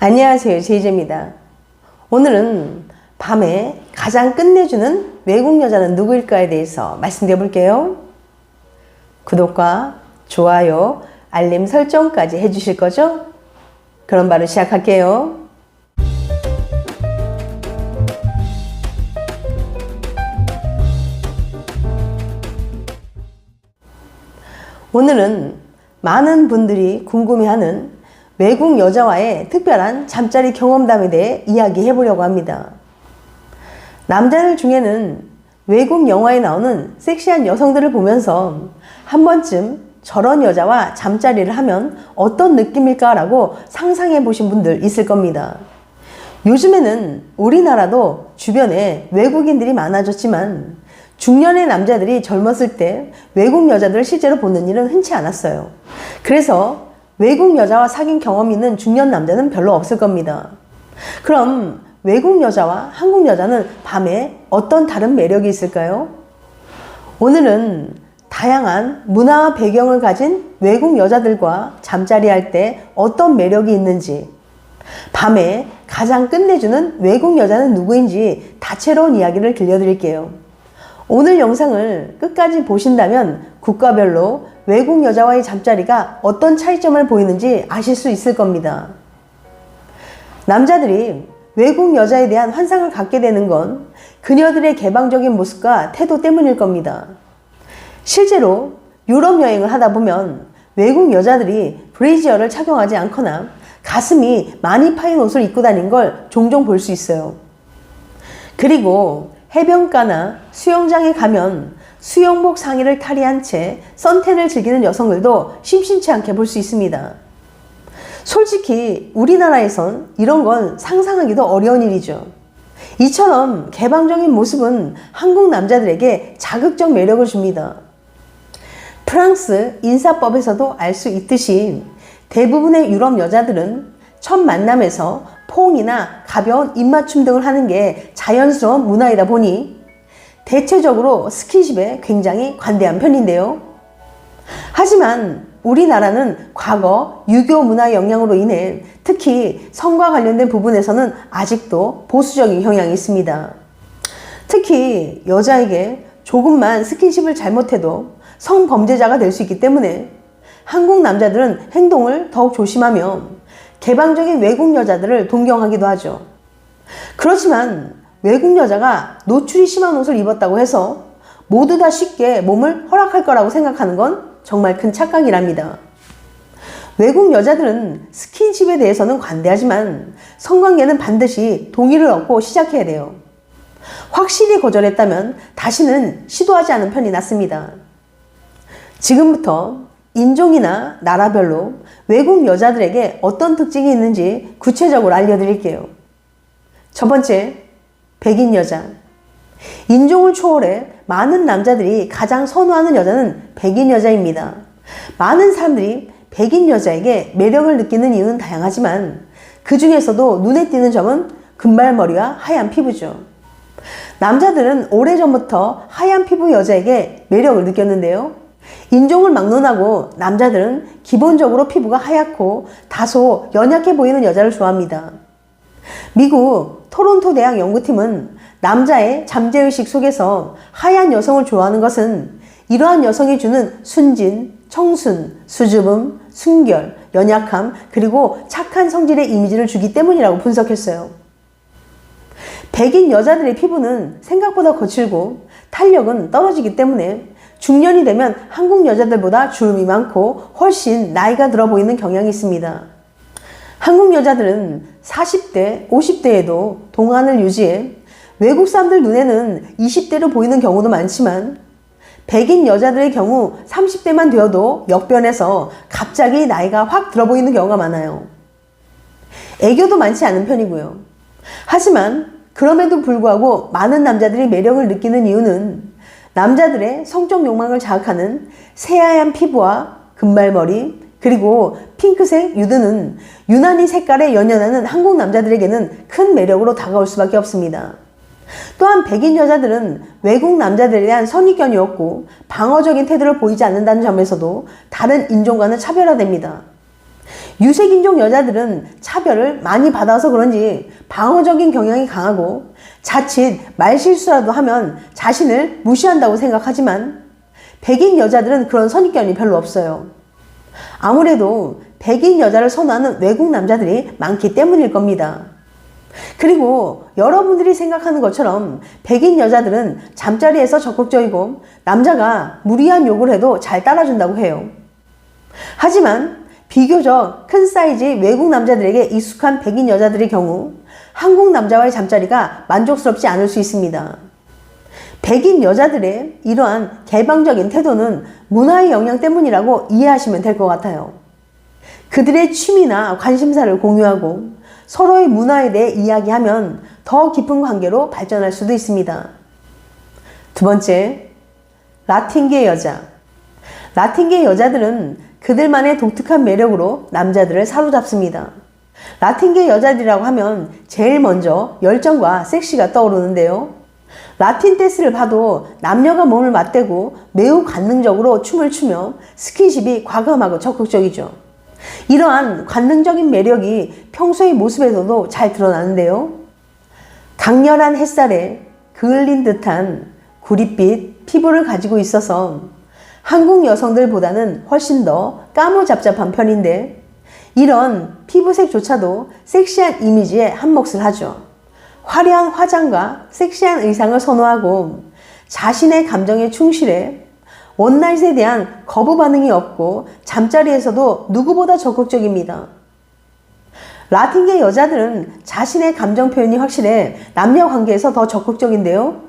안녕하세요. 제이제입니다. 오늘은 밤에 가장 끝내주는 외국 여자는 누구일까에 대해서 말씀드려 볼게요. 구독과 좋아요, 알림 설정까지 해주실 거죠? 그럼 바로 시작할게요. 오늘은 많은 분들이 궁금해하는 외국 여자와의 특별한 잠자리 경험담에 대해 이야기해 보려고 합니다. 남자들 중에는 외국 영화에 나오는 섹시한 여성들을 보면서 한 번쯤 저런 여자와 잠자리를 하면 어떤 느낌일까라고 상상해 보신 분들 있을 겁니다. 요즘에는 우리나라도 주변에 외국인들이 많아졌지만 중년의 남자들이 젊었을 때 외국 여자들을 실제로 보는 일은 흔치 않았어요. 그래서 외국 여자와 사귄 경험이 있는 중년 남자는 별로 없을 겁니다. 그럼 외국 여자와 한국 여자는 밤에 어떤 다른 매력이 있을까요? 오늘은 다양한 문화와 배경을 가진 외국 여자들과 잠자리 할 때 어떤 매력이 있는지, 밤에 가장 끝내주는 외국 여자는 누구인지 다채로운 이야기를 들려드릴게요. 오늘 영상을 끝까지 보신다면 국가별로 외국 여자와의 잠자리가 어떤 차이점을 보이는지 아실 수 있을 겁니다. 남자들이 외국 여자에 대한 환상을 갖게 되는 건 그녀들의 개방적인 모습과 태도 때문일 겁니다. 실제로 유럽 여행을 하다 보면 외국 여자들이 브레이지어를 착용하지 않거나 가슴이 많이 파인 옷을 입고 다닌 걸 종종 볼 수 있어요. 그리고 해변가나 수영장에 가면 수영복 상의를 탈의한 채 선탠을 즐기는 여성들도 심심치 않게 볼 수 있습니다. 솔직히 우리나라에선 이런 건 상상하기도 어려운 일이죠. 이처럼 개방적인 모습은 한국 남자들에게 자극적 매력을 줍니다. 프랑스 인사법에서도 알 수 있듯이 대부분의 유럽 여자들은 첫 만남에서 포옹이나 가벼운 입맞춤 등을 하는 게 자연스러운 문화이다 보니 대체적으로 스킨십에 굉장히 관대한 편인데요. 하지만 우리나라는 과거 유교 문화 영향으로 인해 특히 성과 관련된 부분에서는 아직도 보수적인 경향이 있습니다. 특히 여자에게 조금만 스킨십을 잘못해도 성범죄자가 될 수 있기 때문에 한국 남자들은 행동을 더욱 조심하며 개방적인 외국 여자들을 동경하기도 하죠. 그렇지만 외국 여자가 노출이 심한 옷을 입었다고 해서 모두 다 쉽게 몸을 허락할 거라고 생각하는 건 정말 큰 착각이랍니다. 외국 여자들은 스킨십에 대해서는 관대하지만 성관계는 반드시 동의를 얻고 시작해야 돼요. 확실히 거절했다면 다시는 시도하지 않은 편이 낫습니다. 지금부터 인종이나 나라별로 외국 여자들에게 어떤 특징이 있는지 구체적으로 알려드릴게요. 첫 번째, 백인 여자. 인종을 초월해 많은 남자들이 가장 선호하는 여자는 백인 여자입니다. 많은 사람들이 백인 여자에게 매력을 느끼는 이유는 다양하지만 그 중에서도 눈에 띄는 점은 금발머리와 하얀 피부죠. 남자들은 오래전부터 하얀 피부 여자에게 매력을 느꼈는데요. 인종을 막론하고 남자들은 기본적으로 피부가 하얗고 다소 연약해 보이는 여자를 좋아합니다. 미국 토론토 대학 연구팀은 남자의 잠재의식 속에서 하얀 여성을 좋아하는 것은 이러한 여성이 주는 순진, 청순, 수줍음, 순결, 연약함, 그리고 착한 성질의 이미지를 주기 때문이라고 분석했어요. 백인 여자들의 피부는 생각보다 거칠고 탄력은 떨어지기 때문에 중년이 되면 한국 여자들보다 주름이 많고 훨씬 나이가 들어 보이는 경향이 있습니다. 한국 여자들은 40대, 50대에도 동안을 유지해 외국 사람들 눈에는 20대로 보이는 경우도 많지만 백인 여자들의 경우 30대만 되어도 역변해서 갑자기 나이가 확 들어 보이는 경우가 많아요. 애교도 많지 않은 편이고요. 하지만 그럼에도 불구하고 많은 남자들이 매력을 느끼는 이유는 남자들의 성적 욕망을 자극하는 새하얀 피부와 금발머리, 그리고 핑크색 유드는 유난히 색깔에 연연하는 한국 남자들에게는 큰 매력으로 다가올 수밖에 없습니다. 또한 백인 여자들은 외국 남자들에 대한 선입견이 없고 방어적인 태도를 보이지 않는다는 점에서도 다른 인종과는 차별화됩니다. 유색인종 여자들은 차별을 많이 받아서 그런지 방어적인 경향이 강하고 자칫 말실수라도 하면 자신을 무시한다고 생각하지만 백인 여자들은 그런 선입견이 별로 없어요. 아무래도 백인 여자를 선호하는 외국 남자들이 많기 때문일 겁니다. 그리고 여러분들이 생각하는 것처럼 백인 여자들은 잠자리에서 적극적이고 남자가 무리한 요구를 해도 잘 따라준다고 해요. 하지만 비교적 큰 사이즈 외국 남자들에게 익숙한 백인 여자들의 경우 한국 남자와의 잠자리가 만족스럽지 않을 수 있습니다. 백인 여자들의 이러한 개방적인 태도는 문화의 영향 때문이라고 이해하시면 될 것 같아요. 그들의 취미나 관심사를 공유하고 서로의 문화에 대해 이야기하면 더 깊은 관계로 발전할 수도 있습니다. 두 번째, 라틴계 여자. 라틴계 여자들은 그들만의 독특한 매력으로 남자들을 사로잡습니다. 라틴계 여자들이라고 하면 제일 먼저 열정과 섹시가 떠오르는데요. 라틴 댄스를 봐도 남녀가 몸을 맞대고 매우 관능적으로 춤을 추며 스킨십이 과감하고 적극적이죠. 이러한 관능적인 매력이 평소의 모습에서도 잘 드러나는데요. 강렬한 햇살에 그을린 듯한 구릿빛 피부를 가지고 있어서 한국 여성들보다는 훨씬 더 까무잡잡한 편인데 이런 피부색조차도 섹시한 이미지에 한몫을 하죠. 화려한 화장과 섹시한 의상을 선호하고 자신의 감정에 충실해 원나잇에 대한 거부 반응이 없고 잠자리에서도 누구보다 적극적입니다. 라틴계 여자들은 자신의 감정 표현이 확실해 남녀 관계에서 더 적극적인데요.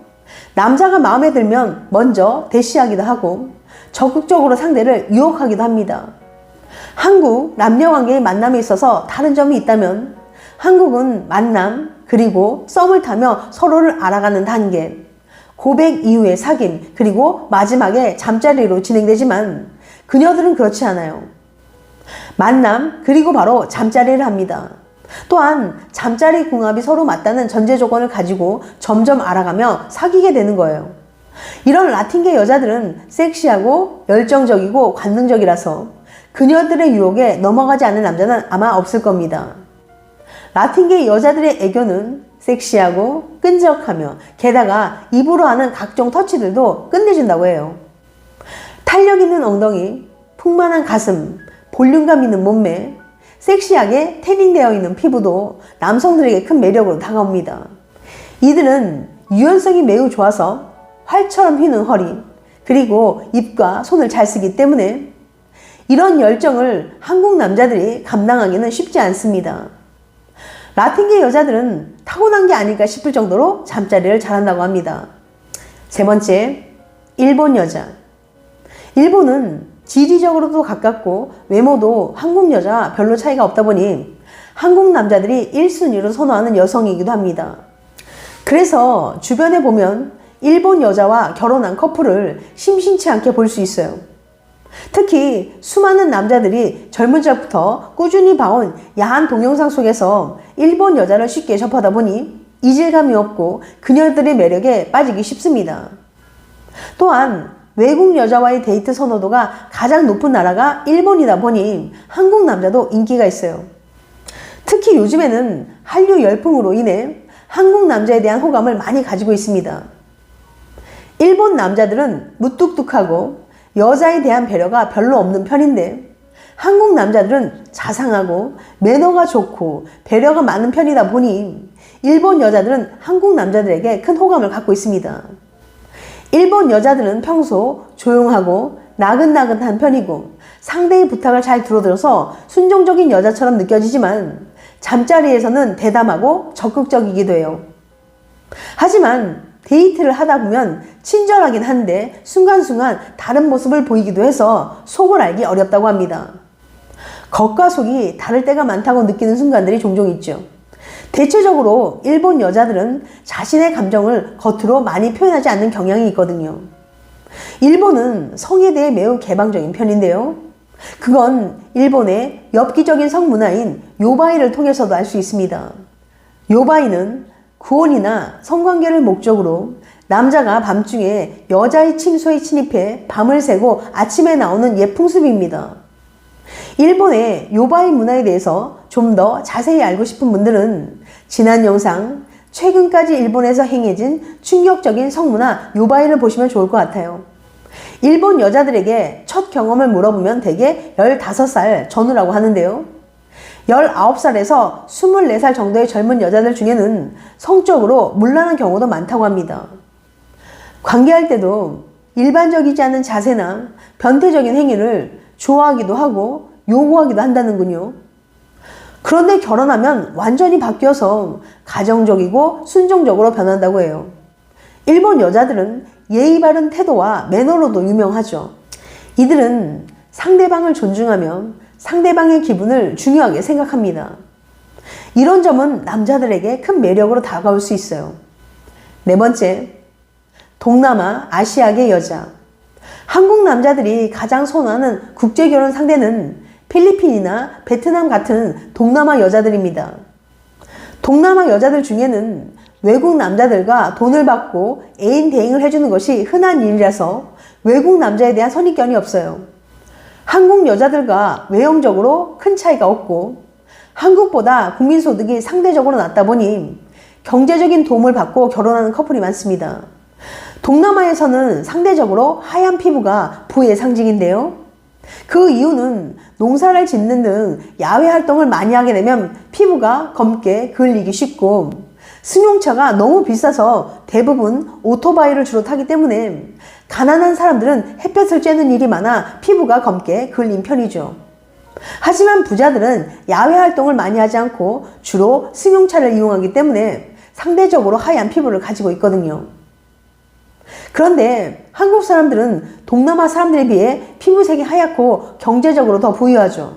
남자가 마음에 들면 먼저 대시하기도 하고 적극적으로 상대를 유혹하기도 합니다. 한국 남녀 관계의 만남에 있어서 다른 점이 있다면 한국은 만남 그리고 썸을 타며 서로를 알아가는 단계 고백 이후의 사귐 그리고 마지막에 잠자리로 진행되지만 그녀들은 그렇지 않아요. 만남 그리고 바로 잠자리를 합니다. 또한 잠자리 궁합이 서로 맞다는 전제 조건을 가지고 점점 알아가며 사귀게 되는 거예요. 이런 라틴계 여자들은 섹시하고 열정적이고 관능적이라서 그녀들의 유혹에 넘어가지 않는 남자는 아마 없을 겁니다. 라틴계 여자들의 애교는 섹시하고 끈적하며 게다가 입으로 하는 각종 터치들도 끝내준다고 해요. 탄력 있는 엉덩이, 풍만한 가슴, 볼륨감 있는 몸매, 섹시하게 태닝되어 있는 피부도 남성들에게 큰 매력으로 다가옵니다. 이들은 유연성이 매우 좋아서 활처럼 휘는 허리, 그리고 입과 손을 잘 쓰기 때문에 이런 열정을 한국 남자들이 감당하기는 쉽지 않습니다. 라틴계 여자들은 타고난 게 아닐까 싶을 정도로 잠자리를 잘한다고 합니다. 세 번째, 일본 여자. 일본은 지리적으로도 가깝고 외모도 한국 여자 별로 차이가 없다 보니 한국 남자들이 1순위로 선호하는 여성이기도 합니다. 그래서 주변에 보면 일본 여자와 결혼한 커플을 심심치 않게 볼 수 있어요. 특히 수많은 남자들이 젊은 적부터 꾸준히 봐온 야한 동영상 속에서 일본 여자를 쉽게 접하다 보니 이질감이 없고 그녀들의 매력에 빠지기 쉽습니다. 또한 외국 여자와의 데이트 선호도가 가장 높은 나라가 일본이다 보니 한국 남자도 인기가 있어요. 특히 요즘에는 한류 열풍으로 인해 한국 남자에 대한 호감을 많이 가지고 있습니다. 일본 남자들은 무뚝뚝하고 여자에 대한 배려가 별로 없는 편인데 한국 남자들은 자상하고 매너가 좋고 배려가 많은 편이다 보니 일본 여자들은 한국 남자들에게 큰 호감을 갖고 있습니다. 일본 여자들은 평소 조용하고 나긋나긋한 편이고 상대의 부탁을 잘 들어들어서 순종적인 여자처럼 느껴지지만 잠자리에서는 대담하고 적극적이기도 해요. 하지만 데이트를 하다 보면 친절하긴 한데 순간순간 다른 모습을 보이기도 해서 속을 알기 어렵다고 합니다. 겉과 속이 다를 때가 많다고 느끼는 순간들이 종종 있죠. 대체적으로 일본 여자들은 자신의 감정을 겉으로 많이 표현하지 않는 경향이 있거든요. 일본은 성에 대해 매우 개방적인 편인데요. 그건 일본의 엽기적인 성문화인 요바이를 통해서도 알 수 있습니다. 요바이는 구원이나 성관계를 목적으로 남자가 밤중에 여자의 침소에 침입해 밤을 새고 아침에 나오는 예풍습입니다. 일본의 요바이 문화에 대해서 좀 더 자세히 알고 싶은 분들은 지난 영상 최근까지 일본에서 행해진 충격적인 성문화 요바이를 보시면 좋을 것 같아요. 일본 여자들에게 첫 경험을 물어보면 대개 15살 전후라고 하는데요. 19살에서 24살 정도의 젊은 여자들 중에는 성적으로 물란한 경우도 많다고 합니다. 관계할 때도 일반적이지 않은 자세나 변태적인 행위를 좋아하기도 하고 요구하기도 한다는군요. 그런데 결혼하면 완전히 바뀌어서 가정적이고 순종적으로 변한다고 해요. 일본 여자들은 예의 바른 태도와 매너로도 유명하죠. 이들은 상대방을 존중하며 상대방의 기분을 중요하게 생각합니다. 이런 점은 남자들에게 큰 매력으로 다가올 수 있어요. 네 번째, 동남아, 아시아계 여자. 한국 남자들이 가장 선호하는 국제 결혼 상대는 필리핀이나 베트남 같은 동남아 여자들입니다. 동남아 여자들 중에는 외국 남자들과 돈을 받고 애인 대행을 해주는 것이 흔한 일이라서 외국 남자에 대한 선입견이 없어요. 한국 여자들과 외형적으로 큰 차이가 없고 한국보다 국민소득이 상대적으로 낮다 보니 경제적인 도움을 받고 결혼하는 커플이 많습니다. 동남아에서는 상대적으로 하얀 피부가 부의 상징인데요. 그 이유는 농사를 짓는 등 야외 활동을 많이 하게 되면 피부가 검게 그을리기 쉽고 승용차가 너무 비싸서 대부분 오토바이를 주로 타기 때문에 가난한 사람들은 햇볕을 쬐는 일이 많아 피부가 검게 그을린 편이죠. 하지만 부자들은 야외 활동을 많이 하지 않고 주로 승용차를 이용하기 때문에 상대적으로 하얀 피부를 가지고 있거든요. 그런데 한국 사람들은 동남아 사람들에 비해 피부색이 하얗고 경제적으로 더 부유하죠.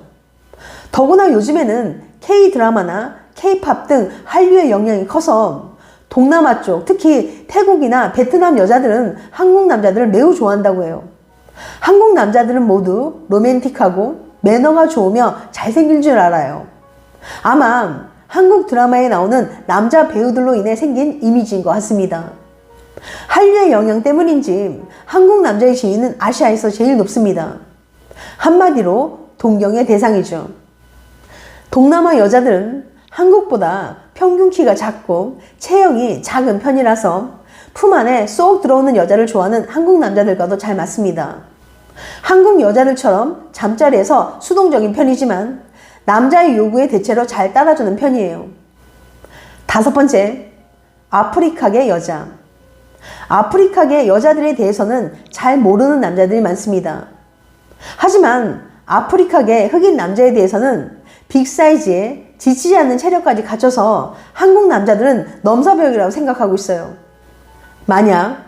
더구나 요즘에는 K-드라마나 K-팝 등 한류의 영향이 커서 동남아 쪽, 특히 태국이나 베트남 여자들은 한국 남자들을 매우 좋아한다고 해요. 한국 남자들은 모두 로맨틱하고 매너가 좋으며 잘생긴 줄 알아요. 아마 한국 드라마에 나오는 남자 배우들로 인해 생긴 이미지인 것 같습니다. 한류의 영향 때문인지 한국 남자의 지위는 아시아에서 제일 높습니다. 한마디로 동경의 대상이죠. 동남아 여자들은 한국보다 평균 키가 작고 체형이 작은 편이라서 품 안에 쏙 들어오는 여자를 좋아하는 한국 남자들과도 잘 맞습니다. 한국 여자들처럼 잠자리에서 수동적인 편이지만 남자의 요구에 대체로 잘 따라주는 편이에요. 다섯 번째, 아프리카계 여자. 아프리카계 여자들에 대해서는 잘 모르는 남자들이 많습니다. 하지만 아프리카계 흑인 남자에 대해서는 빅사이즈에 지치지 않는 체력까지 갖춰서 한국 남자들은 넘사벽이라고 생각하고 있어요. 만약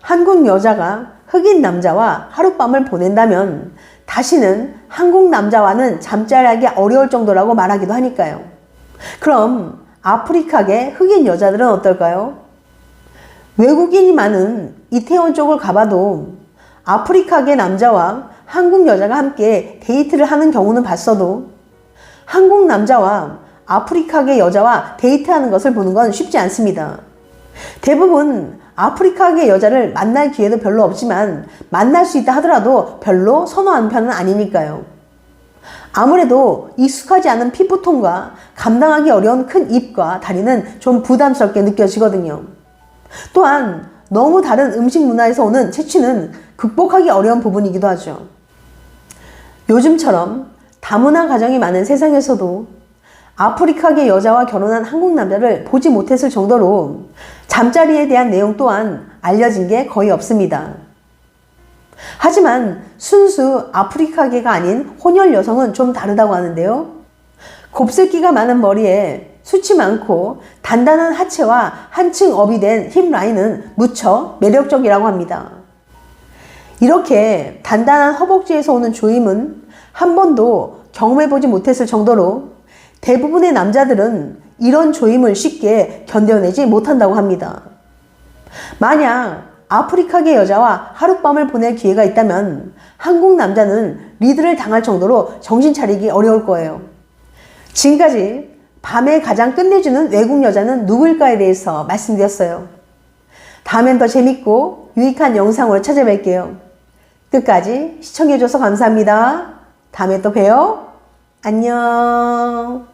한국 여자가 흑인 남자와 하룻밤을 보낸다면 다시는 한국 남자와는 잠자리하기 어려울 정도라고 말하기도 하니까요. 그럼 아프리카계 흑인 여자들은 어떨까요? 외국인이 많은 이태원 쪽을 가봐도 아프리카계 남자와 한국 여자가 함께 데이트를 하는 경우는 봤어도 한국 남자와 아프리카계 여자와 데이트하는 것을 보는 건 쉽지 않습니다. 대부분 아프리카계 여자를 만날 기회도 별로 없지만 만날 수 있다 하더라도 별로 선호하는 편은 아니니까요. 아무래도 익숙하지 않은 피부톤과 감당하기 어려운 큰 입과 다리는 좀 부담스럽게 느껴지거든요. 또한 너무 다른 음식 문화에서 오는 채취는 극복하기 어려운 부분이기도 하죠. 요즘처럼 다문화 가정이 많은 세상에서도 아프리카계 여자와 결혼한 한국 남자를 보지 못했을 정도로 잠자리에 대한 내용 또한 알려진 게 거의 없습니다. 하지만 순수 아프리카계가 아닌 혼혈 여성은 좀 다르다고 하는데요. 곱슬기가 많은 머리에 숱이 많고 단단한 하체와 한층 업이 된 힙 라인은 무척 매력적이라고 합니다. 이렇게 단단한 허벅지에서 오는 조임은 한 번도 경험해보지 못했을 정도로 대부분의 남자들은 이런 조임을 쉽게 견뎌내지 못한다고 합니다. 만약 아프리카계 여자와 하룻밤을 보낼 기회가 있다면 한국 남자는 리드를 당할 정도로 정신 차리기 어려울 거예요. 지금까지 밤에 가장 끝내주는 외국 여자는 누구일까에 대해서 말씀드렸어요. 다음엔 더 재밌고 유익한 영상으로 찾아뵐게요. 끝까지 시청해줘서 감사합니다. 다음에 또 봬요. 안녕.